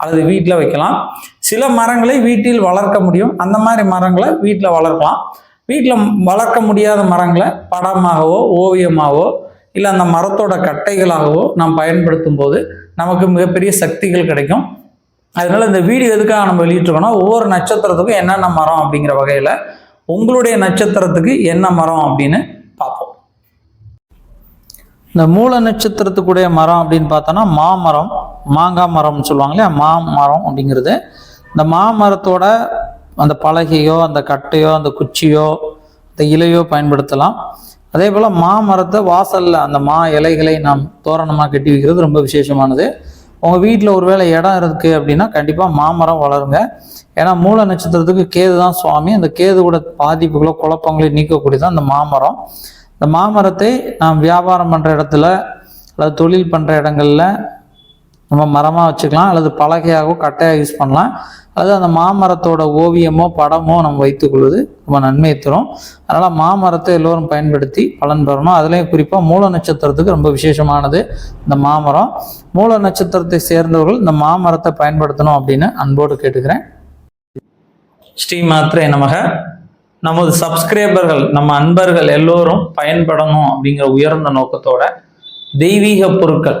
அல்லது வீட்டில் வைக்கலாம். சில மரங்களை வீட்டில் வளர்க்க முடியும். அந்த மாதிரி மரங்களை வீட்டில் வளர்க்கலாம். வீட்டில் வளர்க்க முடியாத மரங்களை படமாகவோ ஓவியமாகவோ இல்லை அந்த மரத்தோட கட்டைகளாகவோ நாம் பயன்படுத்தும் போது நமக்கு மிகப்பெரிய சக்திகள் கிடைக்கும். அதனால இந்த வீடியோ எதுக்காக நம்ம வெளியிட்டிருக்கோம்னா ஒவ்வொரு நட்சத்திரத்துக்கும் என்னென்ன மரம் அப்படிங்கிற வகையில் உங்களுடைய நட்சத்திரத்துக்கு என்ன மரம் அப்படின்னு பார்ப்போம். இந்த மூல நட்சத்திரத்துக்குடைய மரம் அப்படின்னு பார்த்தோன்னா மாமரம். மாங்காய் மரம்னு சொல்லுவாங்க இல்லையா மாமரம் அப்படிங்கிறது. இந்த மாமரத்தோட அந்த பலகையோ அந்த கட்டையோ அந்த குச்சியோ அந்த இலையோ பயன்படுத்தலாம். அதே போல் மாமரத்தை வாசலில் அந்த மா இலைகளை நாம் தோரணமாக கட்டி வைக்கிறது ரொம்ப விசேஷமானது. உங்கள் வீட்டில் ஒருவேளை இடம் இருக்குது அப்படின்னா கண்டிப்பாக மாமரம் வளருங்க. ஏன்னா மூல நட்சத்திரத்துக்கு கேது தான் சுவாமி. அந்த கேதுவோட பாதிப்புகளோ குழப்பங்களோ நீக்கக்கூடியது அந்த மாமரம் இந்த மாமரத்தை நாம் வியாபாரம் பண்ணுற இடத்துல அல்லது தொழில் பண்ணுற இடங்களில் நம்ம மரமாக வச்சுக்கலாம் அல்லது பலகையாகவோ கட்டையாக யூஸ் பண்ணலாம். அல்லது அந்த மாமரத்தோட ஓவியமோ படமோ நம்ம வைத்துக்கொள்வது ரொம்ப நன்மையை தரும். அதனால் மாமரத்தை எல்லோரும் பயன்படுத்தி பலன் பெறணும். அதுலேயும் குறிப்பாக மூல நட்சத்திரத்துக்கு ரொம்ப விசேஷமானது இந்த மாமரம். மூல நட்சத்திரத்தை சேர்ந்தவர்கள் இந்த மாமரத்தை பயன்படுத்தணும் அப்படின்னு அன்போடு கேட்டுக்கிறேன். ஸ்ரீ மாத்திரை நமக. நமது சப்ஸ்கிரைபர்கள் நம்ம அன்பர்கள் எல்லோரும் பயன்படணும் அப்படிங்கிற உயர்ந்த நோக்கத்தோட தெய்வீக பொருட்கள்